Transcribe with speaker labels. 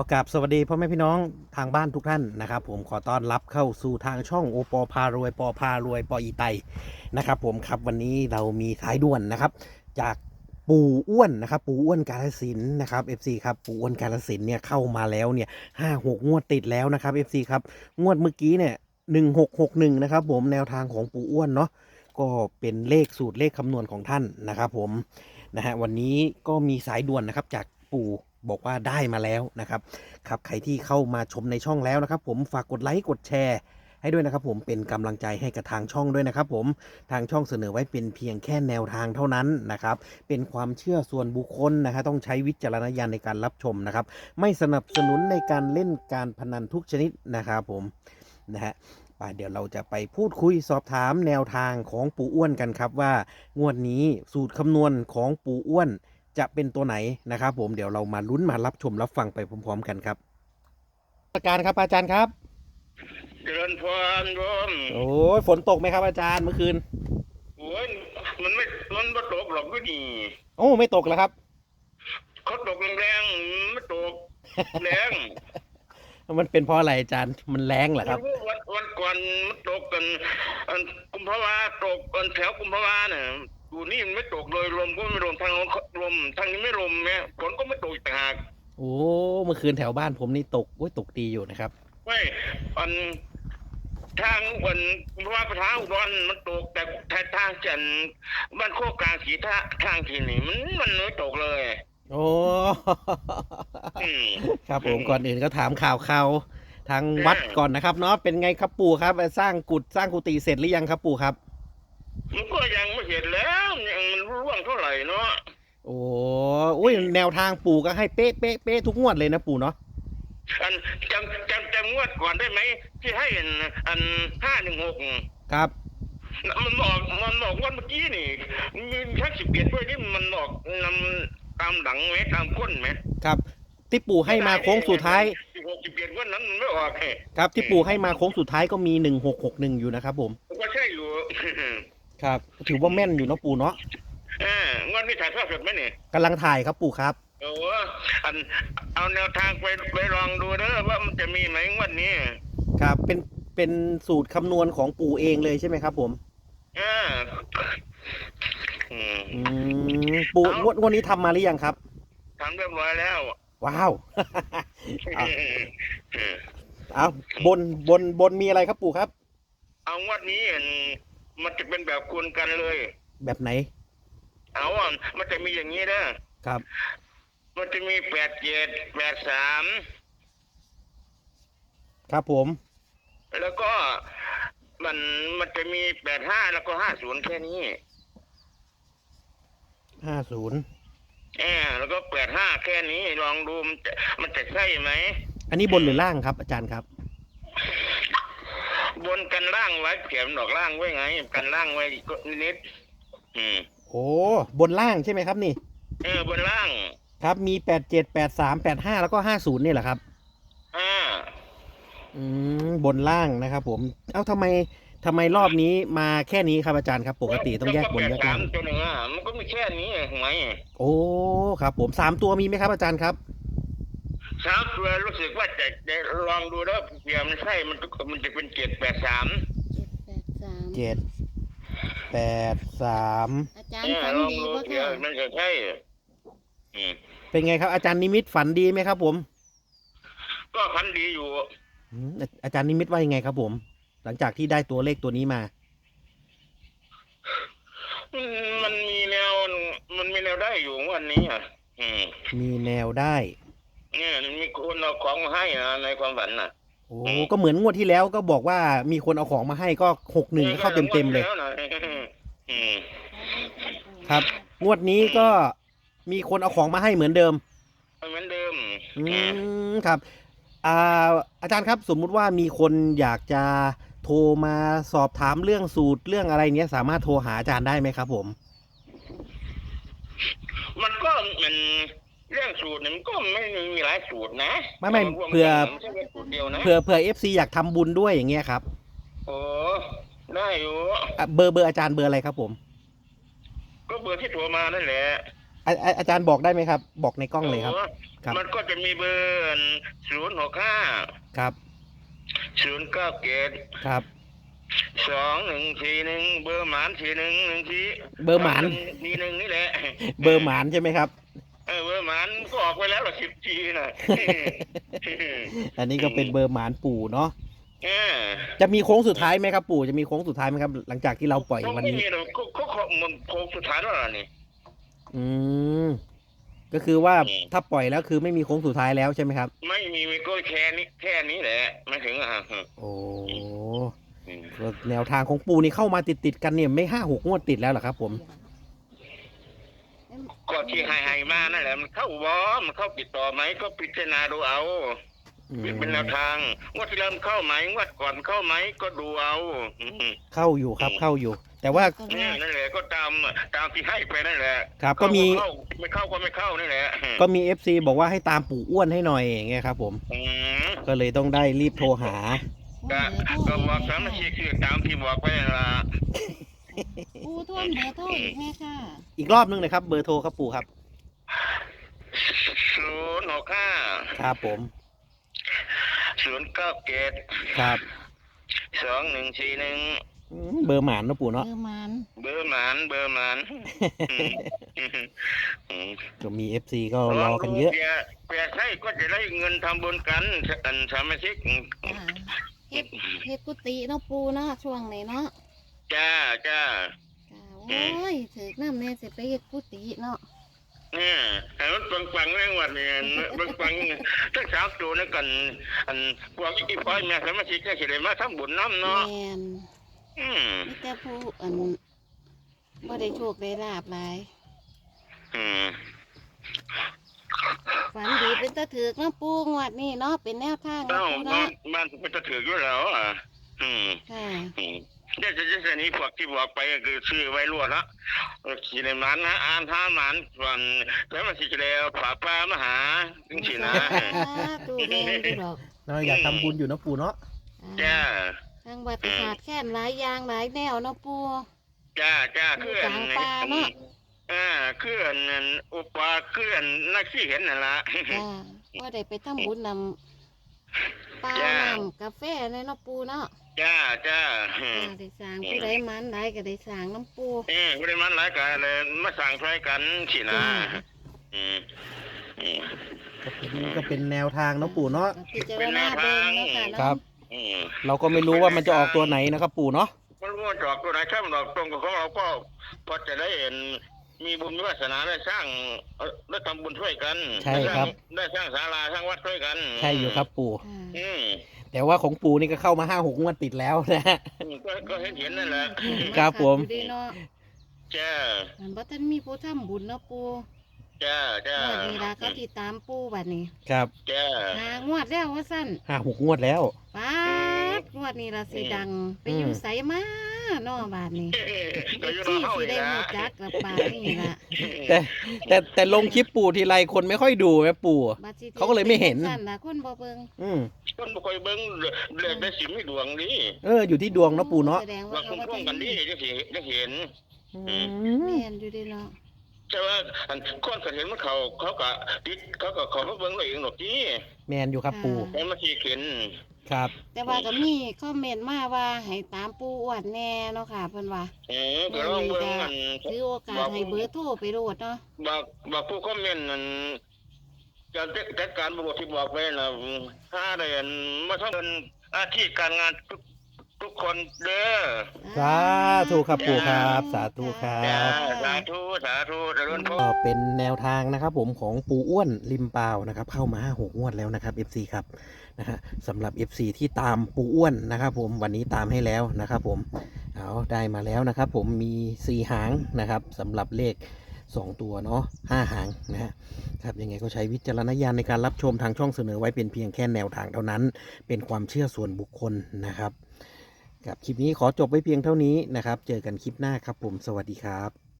Speaker 1: ขอกราบสวัสดีพ่อแม่พี่น้องทางบ้านทุกท่านนะครับ ผมขอต้อนรับเข้าสู่ทางช่องโอปอพารวยปอพารวยปออีไตนะครับผมครับวันนี้เรามีสายด่วนนะครับ จากปู่อ้วนนะครับปู่อ้วนกาลสินนะครับ FC ครับปู่อ้วนกาลสินเนี่ยเข้ามาแล้วเนี่ยห้าหกงวดติดแล้วนะครับ FC ครับงวดเมื่อกี้เนี่ยหนึ่งหกหกหนึ่งนะครับผมแนวทางของปู่อ้วนเนาะก็เป็นเลขสูตรเลขคำนวณของท่านนะครับ ผมนะฮะวันนี้ก็มีสายด่วนนะครับจากปู่บอกว่าได้มาแล้วนะครับครับใครที่เข้ามาชมในช่องแล้วนะครับ ผมฝากกดไลค์กดแชร์ให้ด้วยนะครับผมเป็นกำลังใจให้กับทางช่องด้วยนะครับผมทางช่องเสนอไว้เป็นเพียงแค่แนวทางเท่านั้นนะครับ เป็นความเชื่อส่วนบุคคลนะฮะต้องใช้วิจารณญาณในการรับชมนะครับ ไม่สนับสนุนในการเล่นการพนันทุกชนิดนะครับผมนะฮะไปเดี๋ยวเราจะไปพูดคุยสอบถามแนวทางของปู่อ้วนกันครับว่า งวดนี้สูตรคำนวณของปู่อ้วน จะเป็นตัวไหนนะครับ ผมเดี๋ยวเรามาลุ้นมารับชมรับฟังไปพร้อม ๆ กันครับอาจารย์ครับอาจารย์ครับ
Speaker 2: เจริญพรโยม
Speaker 1: โอ้ยฝนตกไหมครับอาจารย์เมื่อคืน
Speaker 2: โอ้ยมันไม่มันไม่ตกหรอกก็ดี
Speaker 1: โอ้ไม่ตกแล้วครับ
Speaker 2: เขาตกแรงๆไม่ตกแรง
Speaker 1: มันเป็นเพราะอะไรอาจารย์มันแรงเหรอครับ
Speaker 2: วันวันก่อนมันตกกันอันกุมภาวาตกอันแถวกุมภาวาเนี่ยอยู่นี่มันไม่ตกเลยลมก็ไม่ลมทางโน้น ลมทางนี้ไม่ลมเนี่ยฝนก็ไม่ตกอีกต่างหาก
Speaker 1: โอ้เมื่อคืนแถวบ้านผมนี่ตกโอ้ยตกดีอยู่นะครับ
Speaker 2: ไม่อันทางวันกุมภาวาไปทางอุดรมันตกแต่แต่ทางจันทร์บ้านโคกกลางสีท่าทางที่นี่มันมันไม่ตกเลย
Speaker 1: โอ้
Speaker 2: อืม
Speaker 1: ครับผมก่อนอื่นก็ถามข่าวข่าวทางวัดก่อนนะครับเนาะเป็นไงครับปู่ครับ สร้างกุฏสร้างกุฏิเสร็จหรือยังครับปู่ครับ
Speaker 2: มันก็ยังไม่เห็นแล้วยังมันร่วงเท่าไหร่เนาะ
Speaker 1: โอ้อุ้ยแนวทางปู่ก็ให้เป๊ะเป๊ะเป๊ะทุกงวดเลยนะปู่เนาะ
Speaker 2: อันจำจำจำงวดก่อนได้ไหมที่ให้อันอันห้าหนึ่งหก
Speaker 1: ครับ
Speaker 2: มันบอกมันบอกงวันเมื่อกี้นี่มีทั้งสิบเอ็ดด้วยนี่มันบอกนำตามหลังไหมตามก้นไหม
Speaker 1: ครับ ที่ปู่ให้มาโค้งสุดท้าย
Speaker 2: สิบหกสิบเอ็ดวันนั้นมันไม่ออกไง
Speaker 1: ครับ ที่ปู่ให้มาโค้งสุดท้ายก็มีหนึ่งหกหกหนึ่งอยู่นะครับผม
Speaker 2: ก็ใช่อยู่
Speaker 1: ครับ ถือว่าแม่นอยู่เนาะปู่เนาะ
Speaker 2: อ่าง วดนี้ถ่ายทอดสดไหมเนี่ย
Speaker 1: กำลังถ่ายครับปู่ครับ
Speaker 2: โอ้อันเอาแนวทางไปไปลองดูเด้อว่ามันจะมีไหมงวันนี้
Speaker 1: ครับ เป็นเป็นสูตรคำนวณของปู่เองเลยใช่ไหมครับ ผม
Speaker 2: อ่าอืม
Speaker 1: อืมปู่งวดงวดนี้ทำมาหรือยังครับ
Speaker 2: ทำเรียบร้อยแล้ว
Speaker 1: ว้าว เอา เอาบนบนบนมีอะไรครับปู่ครับ
Speaker 2: เอางวดนี้อันมันจะเป็นแบบคูณกันเลย
Speaker 1: แบบไหน
Speaker 2: เอาอะมันจะมีอย่างนี้นะครับ มันจะมีแปดเจ็ดแปดสาม
Speaker 1: ครับผม
Speaker 2: แล้วก็มันมันจะมีแปดห้าแล้วก็ห้าศูนย์แค่นี้
Speaker 1: ห้าศูนย์
Speaker 2: แอบแล้วก็แปดห้าแค่นี้ลองดูมันจะมันจะใช่ไหม
Speaker 1: อันนี้บนหรือล่างครับ อาจารย์ครับ
Speaker 2: บนกันล่างไว้เขียนดอกล่างไว้ไง กันล่างไว้ก็นิดอืม
Speaker 1: โอ้บนล่างใช่ไหมครับนี่
Speaker 2: เออบนล่าง
Speaker 1: ครับมีแปดเจ็ดแปดสามแปดห้าแล้วก็ห้าศูนย์นี่แหละครับ
Speaker 2: อ่า
Speaker 1: อืมบนล่างนะครับ ผม เอ้าทำไมทำไมรอบนี้มาแค่นี้ครับอาจารย์ครับ ปกติต้องแยกบนแยก
Speaker 2: สา
Speaker 1: ล่าง
Speaker 2: มตัวหนึ่งอะมันก็มีแค่นี้ทำไม
Speaker 1: โอ้ครับ ผมสามตัวมีไหมครับ อาจารย์ครับ
Speaker 2: สามตัวรู้สึกว่าจะจะลองดูแล้วเผื่อมันใช่มันก็มันจะเป็นเจ็ดแปดสาม
Speaker 3: เจ็ดแปดสาม
Speaker 1: เจ็ด แปดสาม
Speaker 3: อาจารย์
Speaker 2: เนี่ย
Speaker 3: ฝัน
Speaker 2: ลอง
Speaker 3: ดี
Speaker 2: ดู
Speaker 3: ป่ะ
Speaker 2: เผื่อ
Speaker 3: ค่ะ
Speaker 2: มันจะใช่อืม
Speaker 1: เป็นไงครับอาจารย์นิมิตฝันดีไหมครับ ผม
Speaker 2: ก็พันดีอยู่
Speaker 1: อืมอาอาจารย์นิมิตว่ายังไงครับผม หลังจากที่ได้ตัวเลขตัวนี้มา
Speaker 2: อืมมันมีแนว มันมีแนวได้อยู่วันนี้อะ อืม
Speaker 1: มีแนวได้
Speaker 2: เนี่ยมีคนเอาของมาให้นะในความฝันน่ะ
Speaker 1: โอ้ก็เหมือนงวดที่แล้วก็บอกว่ามีคนเอาของมาให้ก็หกหนึ่งเข้าเต็มเต็มๆเลย
Speaker 2: แล้วนะอืม
Speaker 1: ครับ งวดนี้ก็มีคนเอาของมาให้เหมือนเดิม
Speaker 2: เหมือนเดิม
Speaker 1: อื
Speaker 2: อืม
Speaker 1: มครับอ่าอาจารย์ครับสมมุติว่ามีคนอยากจะโทรมาสอบถามเรื่องสูตรเรื่องอะไรเนี้ย สามารถโทรหาอาจารย์ได้ไหมครับผม
Speaker 2: มันก็มัน เรื่องสูตรเนี่ยมันก็ไม่มีหลายสูตรนะ
Speaker 1: ไม่ไม่า
Speaker 2: รว
Speaker 1: เผื่อ
Speaker 2: กันไม่ใช่เป็นสูตรเดียวนะ
Speaker 1: เผื่อเผื่อเอฟซีอยากทำบุญด้วยอย่างเงี้ยครับ
Speaker 2: โอ้ได้อยู่
Speaker 1: อะเบอร์เบอร์อาจารย์เบอร์อะไรครับผม
Speaker 2: ก็เบอร์ที่โทรมานั่นแหละ
Speaker 1: อาอาอาจารย์บอกได้ไหมครับ บอกในกล้องเลยครับ
Speaker 2: โอ้
Speaker 1: ครับ
Speaker 2: มันก็จะมีเบอร์ศูนย์หกห้า
Speaker 1: ครับ
Speaker 2: ศูนย์เก้าเกต
Speaker 1: ครับ
Speaker 2: สองหนึ่งสี่หนึ่งเบอร์หมานสี่หนึ่งหนึ่งสี่
Speaker 1: เบอร์หมาน
Speaker 2: สี่หนึ่งนี่แหละ
Speaker 1: เบอร์หมานใช่ไหมครับ
Speaker 2: เออเบอร์หมานก็ออกไปแล้วหรอสิบจีน่ะ
Speaker 1: อันนี้ก็เป็นเบอร์หมานปู่เนาะ
Speaker 2: เออ
Speaker 1: จะมีโค้งสุดท้ายไหมครับปู่จะมีโค้งสุดท้ายไหมครับ หลังจากที่เราปล่อยวัน
Speaker 2: ไม่
Speaker 1: นี้
Speaker 2: มีหรอกเขาเขาเขามันโค้งสุดท้ายแล้วล่ะนี่
Speaker 1: อืมก็คือว่า
Speaker 2: อืม
Speaker 1: ถ้าปล่อยแล้วคือไม่มีโค้งสุดท้ายแล้วใช่ไหมครับ
Speaker 2: ไม่มีมีก็แค่นี้แค่นี้แหละไม่ถึงอะ
Speaker 1: โอ้
Speaker 2: อืม
Speaker 1: ก็แนวทางของปู่นี่เข้ามาติดติดๆกันเนี่ยไม่ห้าหกงวดติดแล้วเหรอครับ ผม
Speaker 2: ก็ที่ให้ให้มานั่นแหละมันเข้าวอมันเข้าติดต่อไหมก็พิจารณาดูเอา
Speaker 1: อืม
Speaker 2: เป็นแนวทางงวดที่เริ่มเข้าไหมงวดก่อนเข้าไหมก็ดูเอาอืม
Speaker 1: เข้าอยู่ครับเข้าอยู่ แต่ว่า
Speaker 3: ก็
Speaker 2: เนี่ยนั่นแหละก็ตามตามที่ให้ไปนั่นแหละ
Speaker 1: ครับ ก็มี
Speaker 2: เข้าไม่เข้าก็ไม่เข้านี่แหละ
Speaker 1: ก็มีเอฟซีบอกว่าให้ตามปู่อ้วนให้หน่อยอย่างเงี้ยครับ ผม
Speaker 2: อืม
Speaker 1: ก็เลยต้องได้รีบโทรหา
Speaker 2: ก็ก็บอกสามนาทีคือตามที่บอกไปนั่นละ
Speaker 3: ปูท่วมเบอร์โทรอีกแม่ค่ะ
Speaker 1: อีกรอบนึงเลยครับ เบอร์โทรครับปู่ครับ
Speaker 2: ศูนย์หกห้า
Speaker 1: ครับผม
Speaker 2: ศูนย์เก้าเกต
Speaker 1: ครับ
Speaker 2: สองหนึ่งสี่หนึ่ง
Speaker 1: อืมเบอร์หมานเนอะปู่
Speaker 3: เบ
Speaker 1: เนาะ
Speaker 3: อร์มัน
Speaker 2: เบอร์หมานเบอร์หมานอืมอืม
Speaker 1: ก็มีเอฟซีก็รอกันเยอะ
Speaker 2: เปียเปียใช่ก็จะได้เงินทำบุญกันอันสามาชิก
Speaker 3: อ่าเฮ็ดเฮ็ดกุฏิเนาะปูเนาะช่วงนี้เนาะ
Speaker 2: จ้าจ้า
Speaker 3: ค่ะโอ้ยถือน้ำแน่สิไปเฮ็ดกุฏิเนาะ
Speaker 2: เนี่ยแต่มันปังปังๆเรื่องวันนี้ปังปังๆทั้งสามตัวนี่กันอันพวกอีพ่อยแม่สามาชิกก็สิได้มาทำบุญน้ำ
Speaker 3: แม
Speaker 2: เนาะ
Speaker 3: น
Speaker 2: อืม
Speaker 3: มีแต่ผู้อันบ่ได้โชคได้ลาบหลาย
Speaker 2: อืม
Speaker 3: ฝันดีเป็นตะถือกเนาะปูงวดนี้เนาะเป็นแนวทางเนาะ
Speaker 2: เอ้า
Speaker 3: ปู
Speaker 2: บ้า
Speaker 3: เนาะ
Speaker 2: นบ้านมันจะถืออยู่แล้วอะอืม
Speaker 3: ค่ะ
Speaker 2: อืม เดี๋ยวจะจะจะนี้พวกที่บอกไปก็คือชื่อไว้รวดละขี่ในมันนะอ่านท่ามันส่วนแล้วมันสิจะแล้วฝาป้ามาหาจริงๆนะ
Speaker 3: ตู้แม่นอยู่ดอก
Speaker 1: เราอยากทำบุญอยู่นะปู่เนาะ
Speaker 2: จ้า
Speaker 3: ทางวัดประสาทแค่นหลายอย่างหลายแนวเนาะปู
Speaker 2: จ้าจ้าคืออัน
Speaker 3: อยู่กลางป่าเนอะ
Speaker 2: อ่าคืออันนั้นอุปาคืออันนักที่เห็นนั่นละ
Speaker 3: จ้าว่าได้ไปทำบุญนำ ปลา
Speaker 2: จ้า
Speaker 3: น้ำกาแฟในเนาะปูเนาะ
Speaker 2: จ้าจ้าอืม
Speaker 3: จ้าได้สร้างผู้ใดมันได้ก็ได้สร้างน้ำปู
Speaker 2: เออไม่ได้มันหลายกันเลยมาสั่งใช้กันสินะ
Speaker 3: จ้า
Speaker 2: อืมอืม
Speaker 1: ก็เป็นก็เป็นแนวทางนะปู่เนาะ
Speaker 3: ก็พิจารณาเบิ่งเนาะค่ะ
Speaker 1: ครั
Speaker 3: เนาะ
Speaker 1: บ
Speaker 2: อืม
Speaker 1: เราก็ไม่รู้ว่ามันจะออกตัวไหนนะครับปู่เนาะ
Speaker 2: มันรู้ว่าจอกตัวไหนถ้ามันออกตรงกับของเราก็พอจะได้เห็น มีบุญมีวาสนาได้สร้างเอ่อได้ทำบุญช่วยกัน
Speaker 1: ใช่ครับ
Speaker 2: ได้สร้างศาลาสร้างวัดช่วยกัน
Speaker 1: ใช่อยู่ครับปู่
Speaker 3: ค่ะ
Speaker 2: อืม
Speaker 1: แต่ว่าของปู่นี่ก็เข้ามาห้าหกงวดติดแล้วนะฮะ
Speaker 2: ก็ก็เห็นเห็นนั่นแหละ
Speaker 1: ครับผม
Speaker 3: อยู่ดีเนาะ
Speaker 2: จ้า
Speaker 3: มันบ่ทันมีผู้ทำบุญเนาะปู
Speaker 2: จ้าจ้า
Speaker 3: งวดนี้ล่ะเขาติดตามปูบัดนี้
Speaker 1: ครับ
Speaker 2: จ้า
Speaker 3: หางวดแล้วว่าซั่น
Speaker 1: ห้าหกงวดแล้ว
Speaker 3: ป๊าดงวดนี้ล่ะสิดัง ไปอยู่ไสมา เนาะบาดนี้
Speaker 2: ก็อยู่
Speaker 3: ที่
Speaker 2: เฮา
Speaker 3: สิ
Speaker 2: อีก
Speaker 3: ได้
Speaker 2: นะ
Speaker 3: รู้จักกับปลานี่ล่ะ
Speaker 1: แต่แต่แต่ลงคลิปปู่ทีไรคนไม่ค่อยดูนะปู่
Speaker 3: บัดสิ
Speaker 1: เขาก็เลยไม่เห็น
Speaker 3: ป็จังซั่นล่ะคนบ่เบิ่ง
Speaker 1: อืม
Speaker 2: คนบ่ค่อยเบิ่งเลือกได้สิมีดวงดี
Speaker 1: เอออยู่ที่ดวงเนาะปู่เนาะ
Speaker 3: แสดง
Speaker 2: ว่า
Speaker 3: ว่า
Speaker 2: คุ้
Speaker 3: เขา
Speaker 2: มครองกันดีจะสิจะเห็น
Speaker 1: อืม
Speaker 3: แม่นอยู่ดีเนาะ
Speaker 2: แต่ว่าอันคนก็เห็นมันเขาเขาก็ติดเขาก็เขามาเบิ่งเราเองหรอกจี
Speaker 1: แมนอยู่ครับปู่
Speaker 2: ให้มาสิเห็น
Speaker 1: ครับ
Speaker 3: แต่ว่าก็มีคอมเมนต์มาว่าให้ตามปูอ้วนแน่เนาะค่ะเพิ่นว่า
Speaker 2: เออก็ลองเบิ่งอัน
Speaker 3: ถือโอกาสให้เบอร์โทรไปโหลดเนาะ
Speaker 2: บอกบอกผู้คอมเมนต์นั่นการจัดการบทที่บอกไปนะถ้าได้อันมาทำอาชีพการงาน ทุกทุกคนเด้อ
Speaker 1: สาธุครับปู่ครับ สาธุครั
Speaker 2: จ้า
Speaker 1: บ
Speaker 2: สาธุสาธุเจริญพร
Speaker 1: ก็เป็นแนวทางนะครับผมของปู่อ้วนริมเปล่านะครับเข้ามาห้าหกงวดแล้วนะครับ FC ครับนะฮะสำหรับ FC ที่ตามปู่อ้วนนะครับผมวันนี้ตามให้แล้วนะครับผมเอาได้มาแล้วนะครับผมมีสี่หางนะครับสำหรับเลขสองตัวเนาะห้าหางนะฮะครับยังไงก็ใช้วิจารณญาณในการรับชมทางช่องเสนอไว้เป็นเพียงแค่แนวทางเท่านั้น เป็นความเชื่อส่วนบุคคลนะครับ กับคลิปนี้ขอจบไว้เพียงเท่านี้นะครับ เจอกันคลิปหน้าครับผมสวัสดีครับ